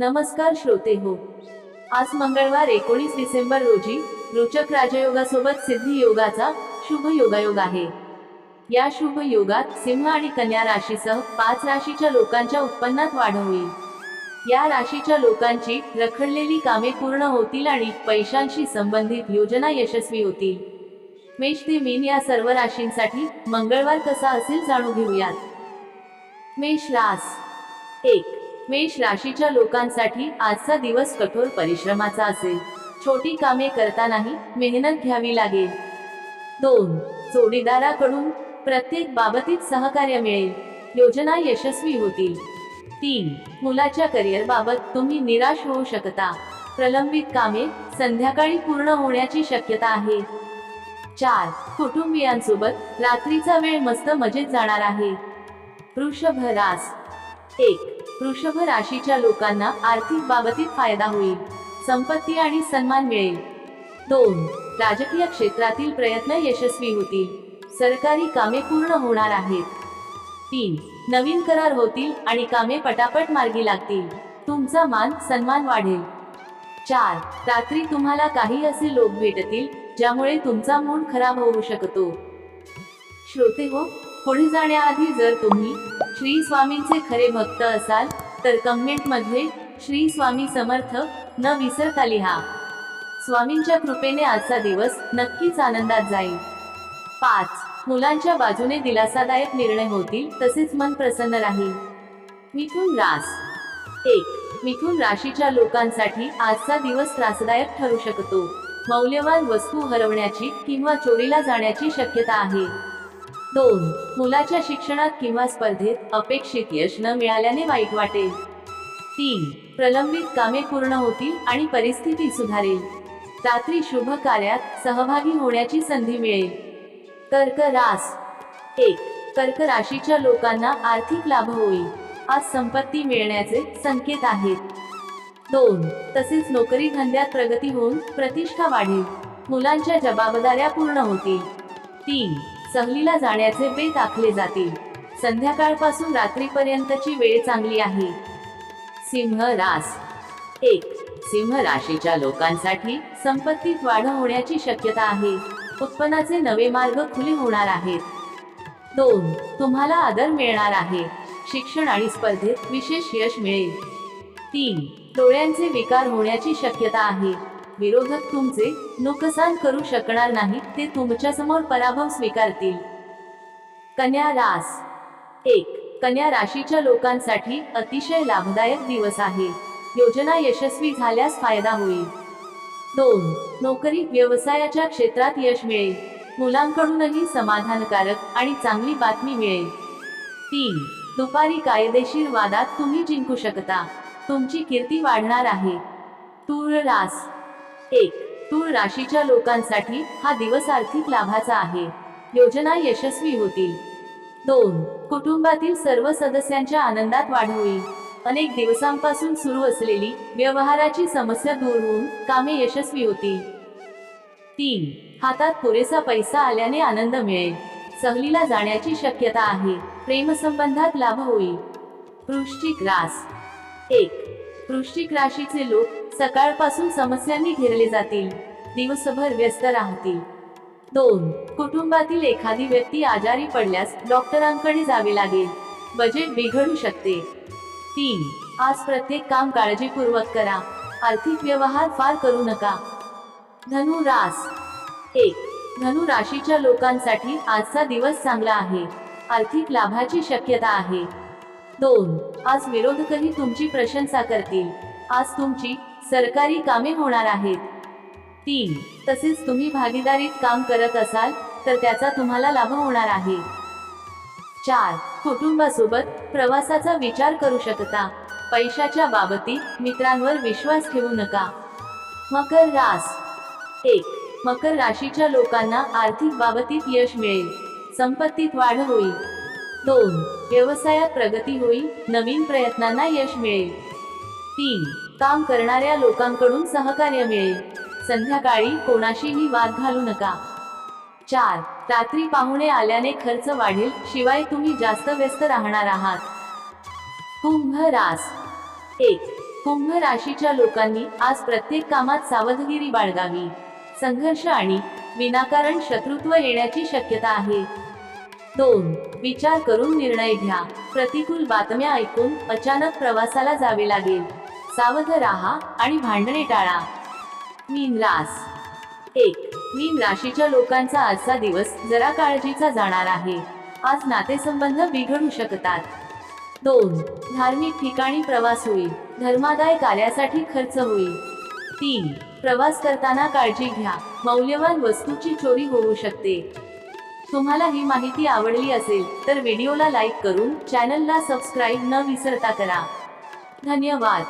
नमस्कार श्रोते हो. आज मंगळवार एकोणीस डिसेंबर रोजी रोचक राजयोगासोबत सिद्धी योगाचा शुभ योगायोग आहे. या शुभ योगात सिंह आणि कन्या राशीसह पाच राशीच्या लोकांच्या उत्पन्नात वाढ होईल. या राशीच्या लोकांची रखडलेली कामे पूर्ण होतील आणि पैशांशी संबंधित योजना यशस्वी होतील. मेष ते मीन या सर्व राशींसाठी मंगळवार कसा असेल जाणून घेऊयात. मेष रास एक. मेष राशीच्या लोकांसाठी आजचा दिवस कठोर परिश्रमाचा असेल. छोटी कामे करतानाही मेहनत घ्यावी लागेल. दोन जोडीदाराकडून प्रत्येक बाबतीत सहकार्य मिळेल. योजना यशस्वी होतील. तीन मुलाच्या करिअर बाबत तुम्ही निराश होऊ शकता. प्रलंबित कामे संध्याकाळी पूर्ण होण्याची शक्यता आहे. चार कुटुंबियांसोबत रात्रीचा वेळ मस्त मजेत जाणार आहे. वृषभ रास. एक वृषभ राशीच्या लोकांना आर्थिक बाबतीत फायदा होईल संपत्ती आणि सन्मान मिळेल. दोन राजकीय क्षेत्रातील प्रयत्न यशस्वी होतील. सरकारी कामे पूर्ण होणार आहेत. तीन नवीन करार होतील आणि कामे पटापट मार्गी लागतील. तुमचा मान सन्मान वाढेल. चार रात्री तुम्हाला काही असे लोक भेटतील ज्यामुळे तुमचा मूड खराब होऊ शकतो. श्रोते हो पुढे जाण्याआधी जर तुम्ही श्री स्वामींचे खरे भक्त असाल तर कमेंटमध्ये श्री स्वामी समर्थ न विसरता लिहा. स्वामींच्या कृपेने आजचा दिवस नक्कीच आनंदात जाईल. पाच. मुलांच्या बाजूने दिलासादायक निर्णय होतील तसेच मन प्रसन्न राहील. मिथुन रास. एक. मिथुन राशीच्या लोकांसाठी आजचा दिवस त्रासदायक ठरू शकतो. मौल्यवान वस्तू हरवण्याची किंवा चोरीला जाण्याची शक्यता आहे. दोन मुलाच्या शिक्षणात किंवा स्पर्धेत अपेक्षित यश न मिळाल्याने वाईट वाटेल. तीन प्रलंबित कामे पूर्ण होतील आणि परिस्थिती सुधारेल. रात्री शुभ कार्यात सहभागी होण्याची संधी मिळेल. कर्क रास. एक कर्क राशीच्या लोकांना आर्थिक लाभ होईल. आज संपत्ती मिळण्याचे संकेत आहेत. दोन तसेच नोकरी धंद्यात प्रगती होऊन प्रतिष्ठा वाढेल. मुलांच्या जबाबदाऱ्या पूर्ण होतील. तीन सहलीला जाण्याचे बेत आखले जातील. संध्याकाळपासून रात्रीपर्यंतची वेळ चांगली आहे. सिंह रास. एक सिंह राशीच्या लोकांसाठी संपत्तीत वाढ होण्याची शक्यता आहे. उत्पन्नाचे नवे मार्ग खुले होणार आहेत. दोन तुम्हाला आदर मिळणार आहे. शिक्षण आणि स्पर्धेत विशेष यश मिळेल. तीन डोळ्यांचे विकार होण्याची शक्यता आहे. विरोधक तुमचे नुकसान करू शकणार नाही ते तुमच्यासमोर पराभव स्वीकारतील. कन्या रास. एक कन्या राशीच्या लोकांसाठी अतिशय लाभदायक दिवस आहे. योजना यशस्वी झाल्यास फायदा होईल. दोन नोकरी व्यवसायाच्या क्षेत्रात यश मिळेल. मुलांकडूनही समाधानकारक आणि चांगली बातमी मिळेल. तीन दुपारी कायदेशीर वादात तुम्ही जिंकू शकता. तुमची कीर्ती वाढणार आहे. तूळ रास. एक तूळ राशीच्या लोकांसाठी हा दिवस आर्थिक लाभाचा आहे. योजना यशस्वी होतील. दोन कुटुंबातील सर्व सदस्यांच्या आनंदात वाढ होईल. अनेक दिवसांपासून सुरू असलेली व्यवहाराची समस्या दूर होऊन कामे यशस्वी होतील. तीन हातात पुरेसा पैसा आल्याने आनंद मिळेल. सहलीला जाण्याची शक्यता आहे. प्रेमसंबंधात लाभ होईल. वृश्चिक रास. एक वृश्चिक राशीचे लोक सकाळपासून समस्यांनी घेरले जातील. दिवसभर व्यस्त राहतील. दोन कुटुंबातील एखादी व्यक्ती आजारी पडल्यास डॉक्टरांकडे जावे लागेल. बजेट बिघडू शकते. तीन आज प्रत्येक काम काळजीपूर्वक करा. आर्थिक व्यवहार फार करू नका. धनु रास. एक धनु राशीच्या लोकांसाठी आजचा दिवस चांगला आहे. आर्थिक लाभाची शक्यता आहे. दोन आज विरोधकही तुमची प्रशंसा करतील. आज तुमची सरकारी कामे होणार आहेत. तीन तसेच तुम्ही भागीदारीत काम करत असाल तर त्याचा तुम्हाला लाभ होणार आहे. चार कुटुंबासोबत प्रवासाचा विचार करू शकता. पैशाच्या बाबतीत मित्रांवर विश्वास ठेवू नका. मकर रास. एक मकर राशीच्या लोकांना आर्थिक बाबतीत यश मिळेल. संपत्तीत वाढ होईल. दोन व्यवसायात प्रगती होईल. नवीन प्रयत्नांना यश मिळेल. तीन काम करणाऱ्या लोकांकडून सहकार्य मिळेल. संध्याकाळी कोणाशीही वाद घालू नका. चार रात्री पाहुणे आल्याने खर्च वाढेल शिवाय तुम्ही जास्त व्यस्त राहणार आहात. कुंभ रास. एक कुंभ राशीच्या लोकांनी आज प्रत्येक कामात सावधगिरी बाळगावी. संघर्ष आणि विनाकारण शत्रुत्व येण्याची शक्यता आहे. दोन विचार करून निर्णय घ्या. प्रतिकूल बातम्या ऐकून अचानक प्रवासाला जावे लागेल. सावध राहा आणि भांडणे टाळा. मीन रास. एक मीन राशीच्या लोकांचा आजचा दिवस जरा काळजीचा जाणार आहे. आज नातेसंबंध बिघडू शकतात. दोन धार्मिक ठिकाणी प्रवास होईल. धर्मादाय कार्यासाठी खर्च होईल. तीन प्रवास करताना काळजी घ्या. मौल्यवान वस्तूची चोरी होऊ शकते. तुम्हाला ही माहिती आवडली असेल तर व्हिडिओला लाईक करून चॅनलला सबस्क्राईब न विसरता करा. धन्यवाद.